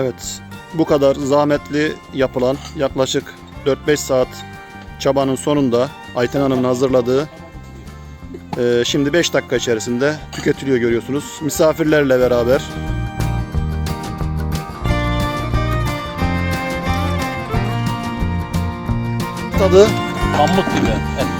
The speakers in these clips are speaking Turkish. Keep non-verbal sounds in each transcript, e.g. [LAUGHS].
Evet, bu kadar zahmetli yapılan yaklaşık 4-5 saat çabanın sonunda Ayten Hanım'ın hazırladığı e, şimdi 5 dakika içerisinde tüketiliyor görüyorsunuz. Misafirlerle beraber. Tadı Pamuk gibi.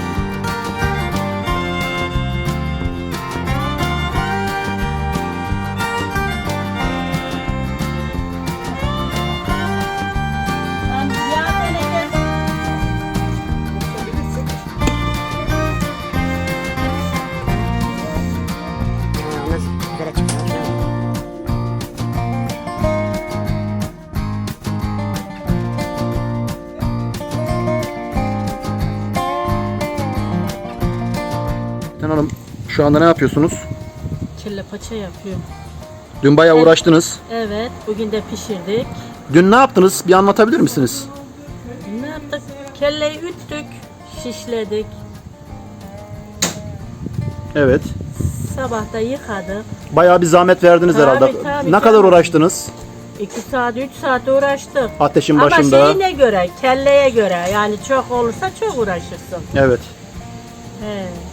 Ayten Hanım şu anda ne yapıyorsunuz? Kelle paça yapıyorum. Dün bayağı uğraştınız. Evet, bugün de pişirdik. Dün ne yaptınız? Bir anlatabilir misiniz? Ne yaptık? Kelleyi üttük, şişledik. Evet. Sabah da yıkadık. Bayağı bir zahmet verdiniz Tabii, herhalde. tabii, ne tabii. kadar uğraştınız? 2 saat, 3 saat uğraştık. Ateşin Ama başında. şeyine göre, kelleye göre. Yani çok olursa çok uğraşırsın. Evet. He.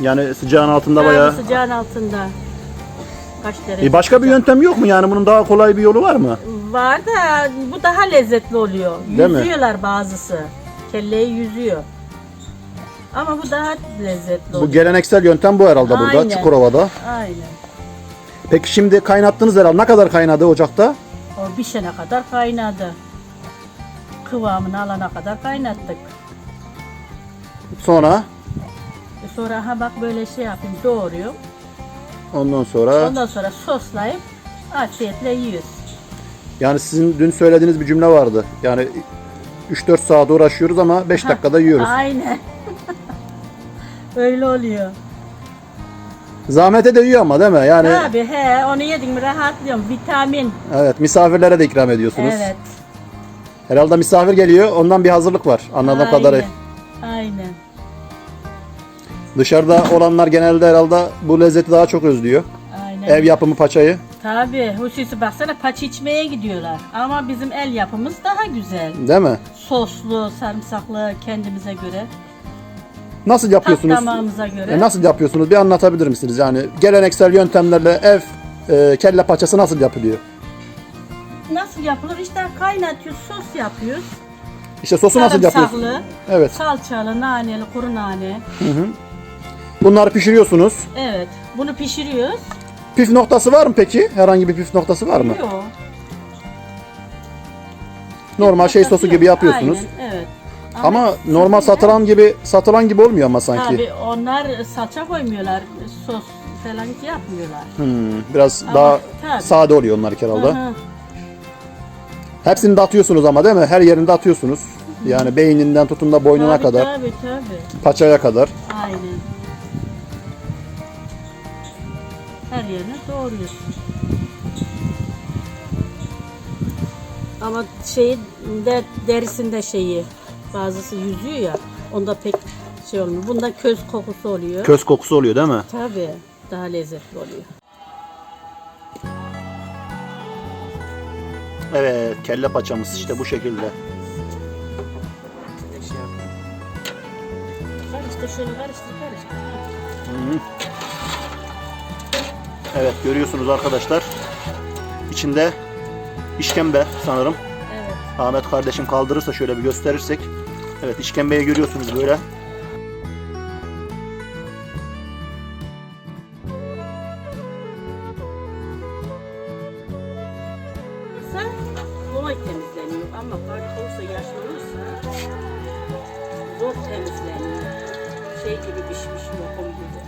Yani sıcağın altında Tabii bayağı. sıcağın altında. Kaç derece? E başka bir sıcak. yöntem yok mu yani bunun daha kolay bir yolu var mı? Var da bu daha lezzetli oluyor. Değil mi? Yüzüyorlar bazısı. Kelleyi yüzüyor. Ama bu daha lezzetli oluyor. Bu geleneksel yöntem bu herhalde burada Aynen. Çukurova'da. Aynen. Peki şimdi kaynattınız herhalde. Ne kadar kaynadı ocakta? O pişene kadar kaynadı. Kıvamını alana kadar kaynattık. Sonra Sonra ha bak böyle şey yapayım doğruyorum. ondan sonra Ondan sonra soslayıp afiyetle yiyoruz. yani sizin dün söylediğiniz bir cümle vardı. Yani 3-4 saat uğraşıyoruz ama 5 dakikada yiyoruz. Aynen. [LAUGHS] Öyle oluyor. Zahmete de yiyor ama değil mi? Yani Tabii he onu yedim mi rahatlıyorum. Vitamin. evet misafirlere de ikram ediyorsunuz. Evet. Herhalde misafir geliyor. Ondan bir hazırlık var. Anladığım kadarıyla. Aynen. Dışarıda olanlar genelde herhalde bu lezzeti daha çok özlüyor. Aynen. Ev yapımı paçayı. Tabii. Hususi baksana paç içmeye gidiyorlar. Ama bizim el yapımız daha güzel. Değil mi? Soslu, sarımsaklı kendimize göre. Nasıl Tat yapıyorsunuz? damağımıza göre. E, nasıl yapıyorsunuz? Bir anlatabilir misiniz? Yani geleneksel yöntemlerle ev e, kelle paçası nasıl yapılıyor? Nasıl yapılır? İşte kaynatıyoruz, sos yapıyoruz. İşte sosu nasıl yapıyorsunuz? Sarımsaklı, Evet. salçalı, naneli, kuru nane. Bunları pişiriyorsunuz. Evet. Bunu pişiriyoruz. Püf noktası var mı peki? Herhangi bir püf noktası var mı? Yok. Normal şey sosu gibi yapıyorsunuz. Aynen, evet. Ama normal sizinkiler- satılan gibi satılan gibi olmuyor ama sanki. Tabii onlar salça koymuyorlar, sos falan yapmıyorlar. Hmm, biraz Ama daha tabii. sade oluyor onlar herhalde. Hı hı. Hepsini de atıyorsunuz ama değil mi? Her yerinde atıyorsunuz. Yani beyninden tutun da boynuna Tabii, kadar, Tabii tabii. paçaya kadar. Aynen. Her yerine doğruyorsun. Ama şeyi de derisinde şeyi bazısı yüzüyor ya onda pek şey olmuyor. Bunda köz kokusu oluyor. Köz kokusu oluyor değil mi? Tabii daha lezzetli oluyor. Evet, kelle paçamız işte bu şekilde. Karıştır şöyle karıştır karıştır. Evet, görüyorsunuz arkadaşlar. İçinde işkembe sanırım. Evet. Ahmet kardeşim kaldırırsa şöyle bir gösterirsek. Evet, işkembeyi görüyorsunuz böyle. Kolay temizleniyor ama yaşlı olursa zor temizleniyor. Şey gibi pişmiş lokum gibi.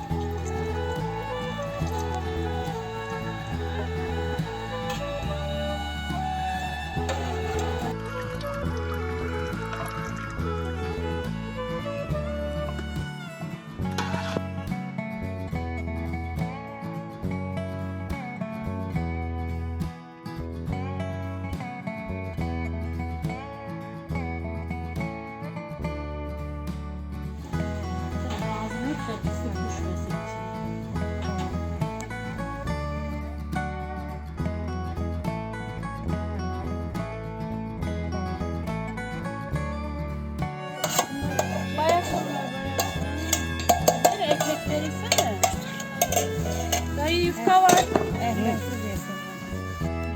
Yufka var.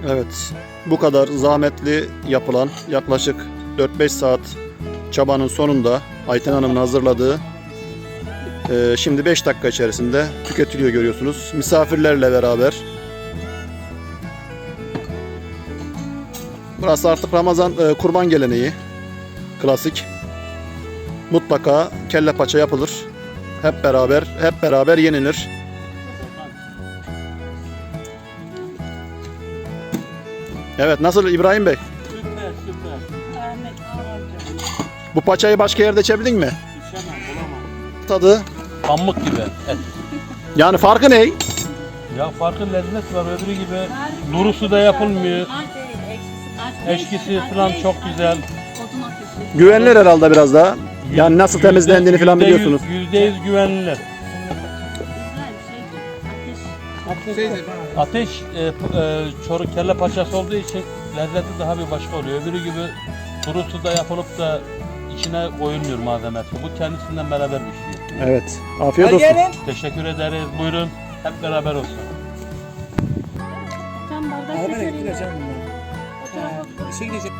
Evet, bu kadar zahmetli yapılan yaklaşık 4-5 saat çabanın sonunda Ayten Hanım'ın hazırladığı e, şimdi 5 dakika içerisinde tüketiliyor görüyorsunuz. Misafirlerle beraber. Burası artık Ramazan e, kurban geleneği. Klasik. Mutlaka kelle paça yapılır. Hep beraber hep beraber yenilir. Evet nasıl İbrahim Bey? Süper süper. Ahmet. Bu paçayı başka yerde içebildin mi? İçemem bulamam. Tadı. Pamuk gibi et. Yani farkı ne? Ya farklı lezzet var öbürü gibi. Durusu da yapılmıyor. Eşkisi falan çok güzel. Güvenilir herhalde biraz daha. Yani nasıl Yüzde- temizlendiğini falan yüzde yüz- biliyorsunuz. Yüzde yüz güvenilir. Güzel şey. Ateş. E, e, çoruk kelle paçası olduğu için lezzeti daha bir başka oluyor. Öbürü gibi durusu da yapılıp da içine koyulmuyor malzemesi. Bu kendisinden beraber pişiyor. Evet. Afiyet olsun. Teşekkür ederiz. Buyurun. Hep beraber olsun. Tam bardak Arabaya getireyim. gideceğim. O tarafa işe gideceğim.